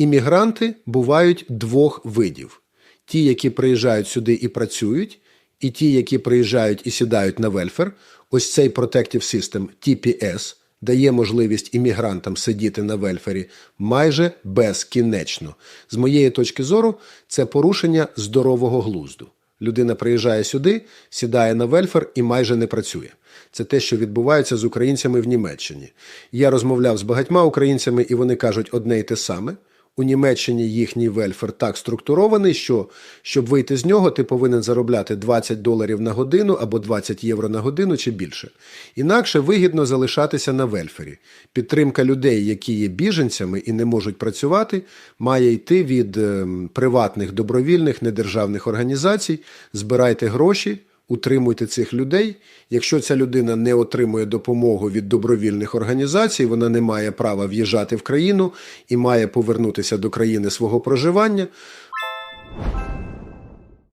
Іммігранти бувають двох видів: ті, які приїжджають сюди і працюють, і ті, які приїжджають і сідають на вельфер. Ось цей Protective System TPS дає можливість іммігрантам сидіти на вельфері майже безкінечно. З моєї точки зору, це порушення здорового глузду. Людина приїжджає сюди, сідає на вельфер і майже не працює. Це те, що відбувається з українцями в Німеччині. Я розмовляв з багатьма українцями, і вони кажуть одне й те саме. У Німеччині їхній вельфер так структурований, що щоб вийти з нього, ти повинен заробляти 20 доларів на годину або 20 євро на годину чи більше. Інакше вигідно залишатися на вельфері. Підтримка людей, які є біженцями і не можуть працювати, має йти від ем, приватних добровільних недержавних організацій. Збирайте гроші. Утримуйте цих людей. Якщо ця людина не отримує допомогу від добровільних організацій, вона не має права в'їжджати в країну і має повернутися до країни свого проживання,